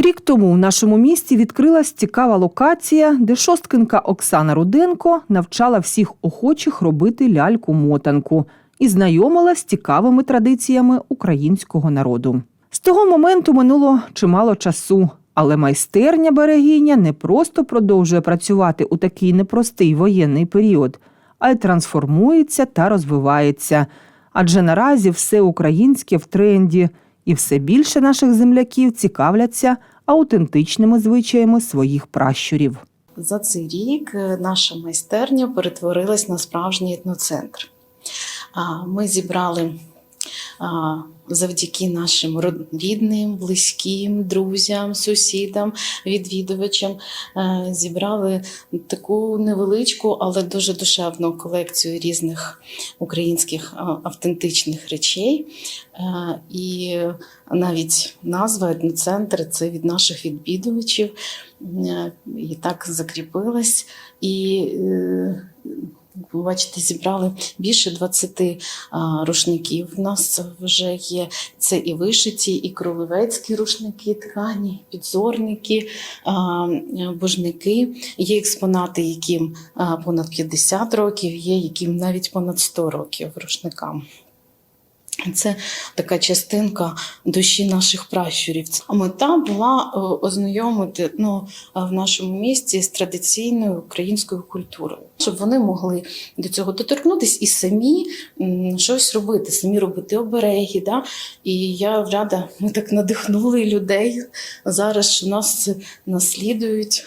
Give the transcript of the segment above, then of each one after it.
Рік тому в нашому місті відкрилась цікава локація, де шосткинка Оксана Руденко навчала всіх охочих робити ляльку-мотанку і знайомила з цікавими традиціями українського народу. З того моменту минуло чимало часу, але майстерня берегиня не просто продовжує працювати у такий непростий воєнний період, а й трансформується та розвивається. Адже наразі все українське в тренді, і все більше наших земляків цікавляться аутентичними звичаями своїх пращурів. За цей рік е, наша майстерня перетворилась на справжній етноцентр. Ми зібрали завдяки нашим рідним, близьким, друзям, сусідам, відвідувачам, е, зібрали таку невеличку, але дуже душевну колекцію різних українських автентичних речей. Е, І навіть назва етноцентр це від наших відвідувачів. Е, І так закріпилась. І ви бачите, зібрали більше 20 а, рушників. У нас вже є це і вишиті, і кролевецькі рушники, ткані, підзорники, божники. Є експонати, яким понад 50 років, є яким навіть понад 100 років рушникам. Це така частинка душі наших пращурів. А мета була е, ознайомити ну, е, в нашому місті з традиційною українською культурою, щоб вони могли до цього доторкнутися і самі щось робити, самі робити обереги. Да? І я рада, ми так надихнули людей зараз, що нас наслідують.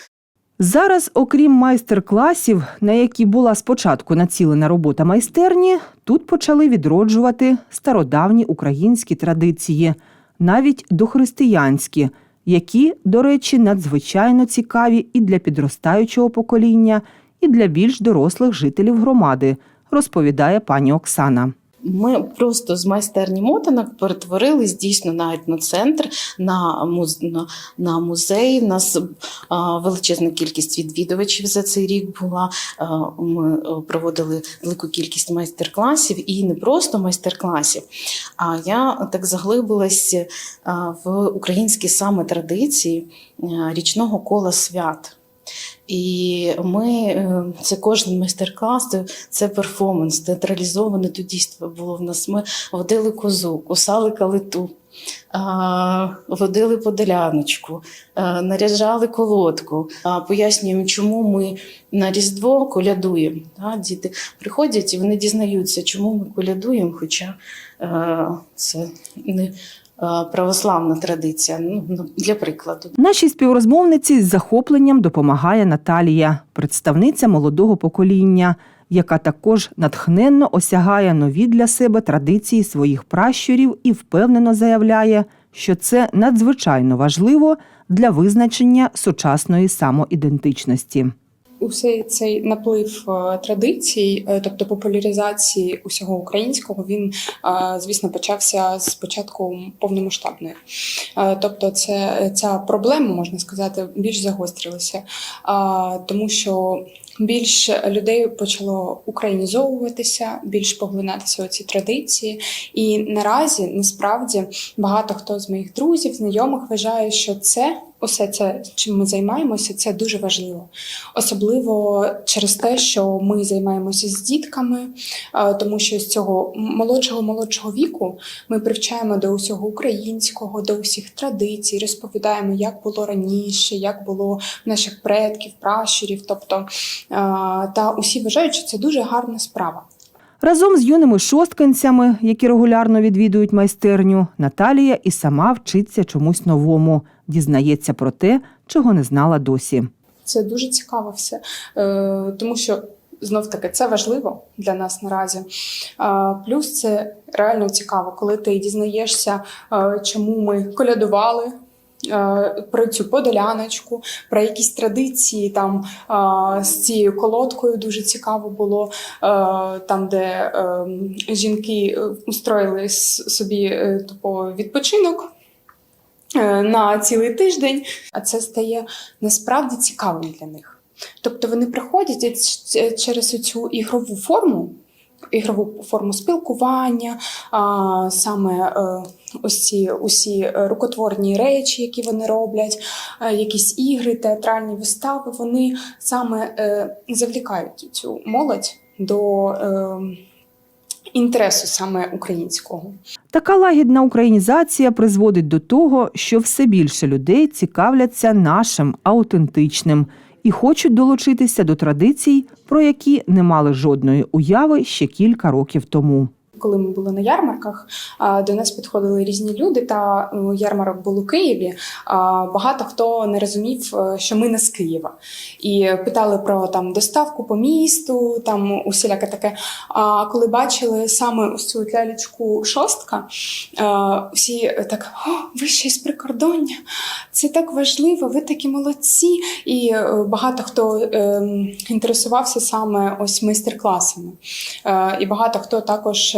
Зараз, окрім майстер-класів, на які була спочатку націлена робота майстерні, тут почали відроджувати стародавні українські традиції, навіть дохристиянські, які, до речі, надзвичайно цікаві і для підростаючого покоління, і для більш дорослих жителів громади, розповідає пані Оксана. Ми просто з майстерні мотанок перетворились дійсно на етноцентр, на, муз... на музей. У нас а, величезна кількість відвідувачів за цей рік була. А, ми проводили велику кількість майстер-класів і не просто майстер-класів. А я так заглибилась в українські саме традиції річного кола свят. І ми е, це кожен майстер-клас, це, перформанс, театралізоване то дійство було в нас. Ми водили козу, кусали калиту, водили подоляночку, наряжали колодку. Пояснюємо, чому ми на Різдво колядуємо. Діти приходять і вони дізнаються, чому ми колядуємо, хоча це не православна традиція. Ну, для прикладу. Нашій співрозмовниці з захопленням допомагає Наталія, представниця молодого покоління, яка також натхненно осягає нові для себе традиції своїх пращурів і впевнено заявляє, що це надзвичайно важливо для визначення сучасної самоідентичності. Усей цей наплив е, традицій, е, тобто популяризації усього українського, він, е, звісно, почався з початку повномасштабної. Тобто, це ця проблема, можна сказати, більш загострилася, тому що більше людей почало українізовуватися, більш поглинатися у ці традиції. І наразі насправді багато хто з моїх друзів, знайомих вважає, що це. Усе це, чим ми займаємося, це дуже важливо, особливо через те, що ми займаємося з дітками, тому що з цього молодшого молодшого віку ми привчаємо до усього українського, до усіх традицій, розповідаємо, як було раніше, як було в наших предків, пращурів. Тобто та усі вважають, що це дуже гарна справа. Разом з юними шосткинцями, які регулярно відвідують майстерню, Наталія і сама вчиться чомусь новому, дізнається про те, чого не знала досі. Це дуже цікаво все, е, тому що знов таки це важливо для нас наразі. Е, плюс це реально цікаво, коли ти дізнаєшся, е, чому ми колядували. Е, Про цю подоляночку, про якісь традиції там е, з цією колодкою дуже цікаво було, е, там, де жінки устроїли собі е, типу, відпочинок на цілий тиждень, а це стає насправді цікавим для них. Тобто вони приходять через цю ігрову форму ігрову форму спілкування, саме е, ось ці усі е, рукотворні речі, які вони роблять, е, якісь ігри, театральні вистави, вони саме завлікають цю молодь до інтересу саме українського. Така лагідна українізація призводить до того, що все більше людей цікавляться нашим аутентичним і хочуть долучитися до традицій, про які не мали жодної уяви ще кілька років тому. Коли ми були на ярмарках, до нас підходили різні люди, та е, ярмарок був у Києві. Багато хто не розумів, е, що ми не з Києва, і питали про там доставку по місту, там усіляке таке. А коли бачили саме ось цю лялечку шостка, е, всі так: О, ви ще з прикордоння, це так важливо, ви такі молодці. І багато хто е, інтересувався саме ось майстер-класами. І багато хто також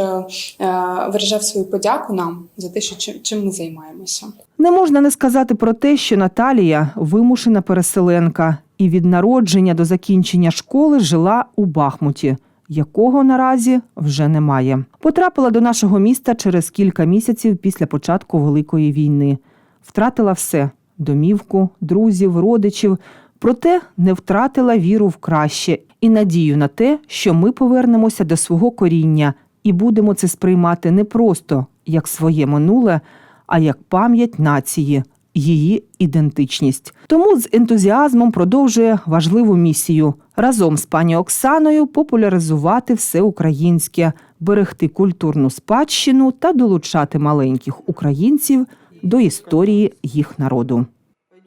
е, е, виражав свою подяку нам за те, що чим ми займаємося. Не можна не сказати про те, що Наталія вимушена переселенка і від народження до закінчення школи жила у Бахмуті, якого наразі вже немає. Потрапила до нашого міста через кілька місяців після початку Великої війни. Втратила все домівку, друзів, родичів. Проте не втратила віру в краще і надію на те, що ми повернемося до свого коріння і будемо це сприймати не просто як своє минуле, а як пам'ять нації, її ідентичність. Тому з ентузіазмом продовжує важливу місію разом з пані Оксаною популяризувати все українське, берегти культурну спадщину та долучати маленьких українців до історії їх народу.